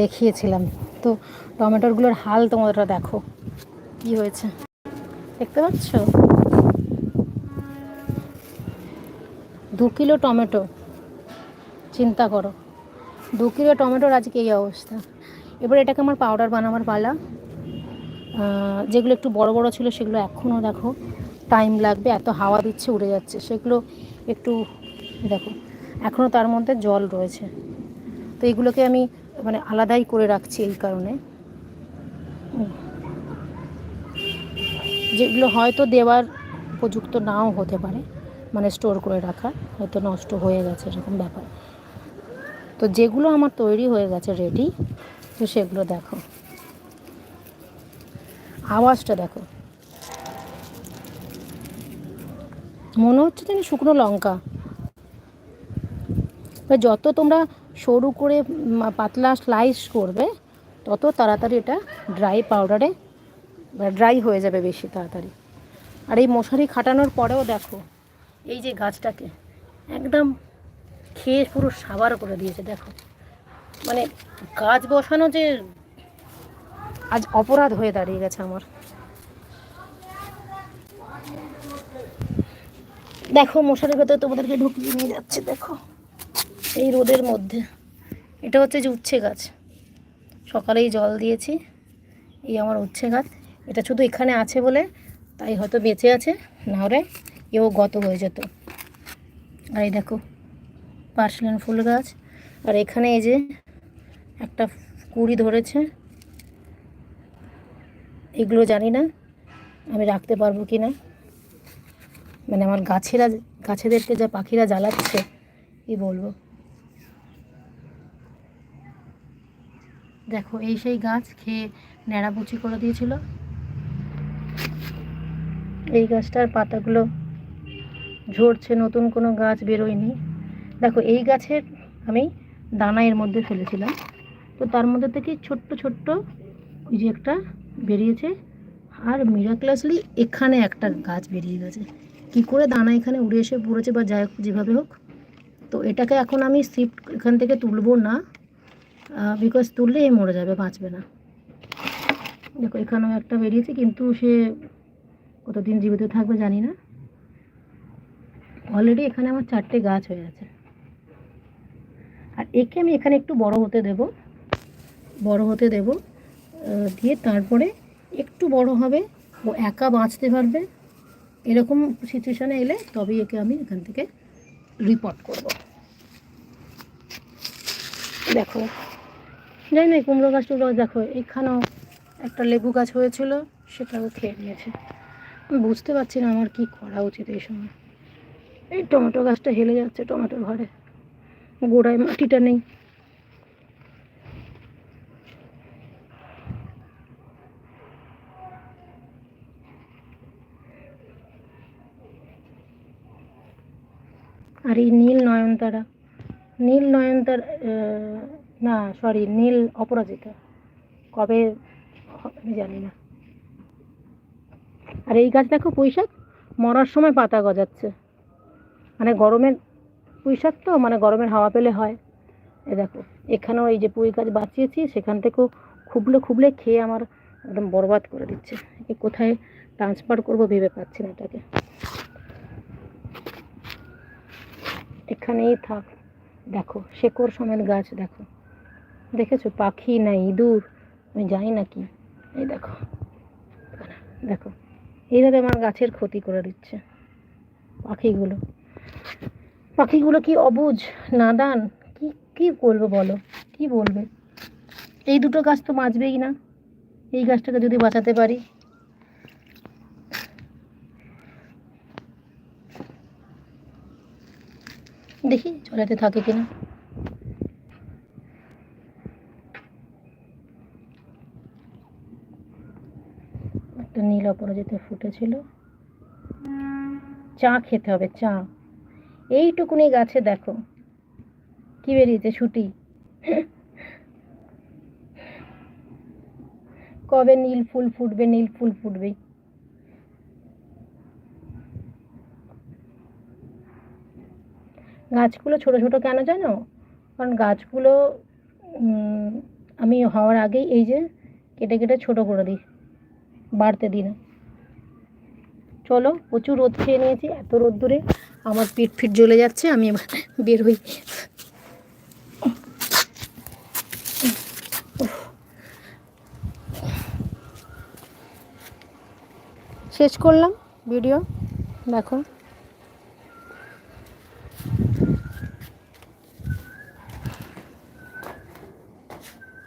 দেখিয়েছিলাম। তো টমেটোরগুলোর হাল তোমাদের দেখো। কি হয়েছে? দেখতে পাচ্ছ? দু কিলো টমেটো। চিন্তা করো। দু কিলো টমেটোর আজকে এই অবস্থা। এবার এটাকে আমার পাউডার বানাবার পালা। যেগুলো একটু বড় বড় ছিল সেগুলো এখনও দেখো। টাইম লাগবে, এত হাওয়া দিচ্ছে, উড়ে যাচ্ছে। সেগুলো একটু দেখো। এখনও তার মধ্যে জল রয়েছে। তো এগুলোকে আমি মানে আলাদাই করে রাখছি এই কারণে। যেগুলো হয়তো দেওয়ার উপযুক্ত নাও হতে পারে মানে স্টোর করে রাখা, হয়তো নষ্ট হয়ে গেছে এরকম ব্যাপার। তো যেগুলো আমার তৈরি হয়ে গেছে রেডি তো সেগুলো দেখো। আওয়াজটা দেখো। মনে হচ্ছে যেন শুকনো লঙ্কা। এবার যত তোমরা সরু করে পাতলা স্লাইস করবে, তত তাড়াতাড়ি এটা ড্রাই পাউডারে ড্রাই হয়ে যাবে বেশি তাড়াতাড়ি। আর এই মশারি খাটানোর পরেও দেখো, এই যে গাছটাকে একদম খেয়ে পুরো সাবার করে দিয়েছে, দেখো। মানে গাছ বসানো যে আজ অপরাধ হয়ে দাঁড়িয়ে গেছে আমার। দেখো মশারির ভেতরে তোমাদেরকে ঢুকিয়ে নিয়ে যাচ্ছে, দেখো। এই রোদের মধ্যে। এটা হচ্ছে যে উচ্ছে গাছ। সকালেই জল দিয়েছি। এই আমার উচ্ছে গাছ। এটা শুধু এখানে আছে বলে তাই হয়তো বেঁচে আছে। না হলে এও গত হয়ে যেত। আর এই দেখো পার্সিয়ান ফুল গাছ। আর এখানে এই যে একটা কুড়ি ধরেছে। এগুলো জানি না আমি রাখতে পারব কি না। মানে আমার গাছেরা, গাছেদেরকে যা পাখিরা জ্বালাচ্ছে, কি বলব? দেখো, এই সেই গাছ খেয়ে ন্যাড়াপুচি করে দিয়েছিল। এই গাছটার পাতাগুলো ঝরছে, নতুন কোনো গাছ বেরোয়নি। দেখো, এই গাছের আমি দানা এর মধ্যে ফেলেছিলাম। তো তার মধ্যে থেকে ছোট্ট ছোট্ট ওই যে একটা বেরিয়েছে। আর মিরাক্লাসলি এখানে একটা গাছ বেরিয়ে গেছে। কি করে দানা এখানে উড়ে এসে পড়েছে বা যাই হোক, যেভাবে হোক। তো এটাকে এখন আমি শিফট এখান থেকে তুলবো না। বিকজ তুললে এ মরে যাবে, বাঁচবে না। দেখো, এখানেও একটা বেরিয়েছে, কিন্তু সে কতদিন জীবিত থাকবে জানি না। অলরেডি এখানে আমার চারটে গাছ হয়ে আছে। আর একে আমি এখানে একটু বড় হতে দেব। বড় হতে দেব দিয়ে তারপরে একটু বড় হবে, ও একা বাঁচতে পারবে। এরকম সিচুয়েশানে এলে তবেই একে আমি এখান থেকে রিপোর্ট করব। দেখো জানি না কুমড়ো গাছ টুমড়ো গাছ দেখো এখানেও একটা লেবু গাছ হয়েছিল, সেটাও খেয়ে নিয়েছে। আমি বুঝতে পারছি না আমার কি করা উচিত এই সময়। এই টমেটো গাছটা হেলে যাচ্ছে টমেটোর ঘরে। গোড়ায় মাটিটা নেই। আর এই নীল নয়নতারা নীল নয়নতারা না সরি নীল অপরাজিতা। কবে আমি জানি না। আর এই গাছ দেখো পুঁইশাক? মরার সময় পাতা গজাচ্ছে। মানে গরমের পুঁইশাক তো মানে গরমের হাওয়া পেলে হয়। এ দেখো, এখানেও এই যে পুঁই গাছ বাঁচিয়েছি, সেখান থেকেও খুবলে খুবলে খেয়ে আমার একদম বরবাদ করে দিচ্ছে। এ কোথায় ট্রান্সফার করব ভেবে পাচ্ছি না এটাকে। এখানেই থাক। দেখো, শেকড় সমেত গাছ, দেখো। দেখেছ? পাখি না ইঁদুর। আমি জানি না কি। এই দেখো। দেখো। এইভাবে আমার গাছের ক্ষতি করে দিচ্ছে পাখিগুলো। পাখিগুলো কি অবুঝ নাদান? কি কি বলব বলো? কি বলবে? এই দুটো গাছ তো বাঁচবেই না। এই গাছটাকে যদি বাঁচাতে পারি। দেখি চলাতে থাকে কিনা। একটা নীল অপরাজিতা ফুটেছিল। চা খেতে হবে, চা। এইটুকুনি গাছে দেখো। কি বেরিয়েছে ছুটি? কবে নীল ফুল ফুটবে, নীল ফুল ফুটবে? গাছগুলো ছোট ছোট কেন জানো? কারণ গাছগুলো আমি হওয়ার আগেই এই যে কেটে কেটে ছোট করে দিই। বাড়তে দিই না। চলো, প্রচুর রোদ খেয়ে নিয়েছি, এত রোদ দূরে আমার পিঠ ফিট জ্বলে যাচ্ছে, আমি এবার বের হই। শেষ করলাম ভিডিও দেখো।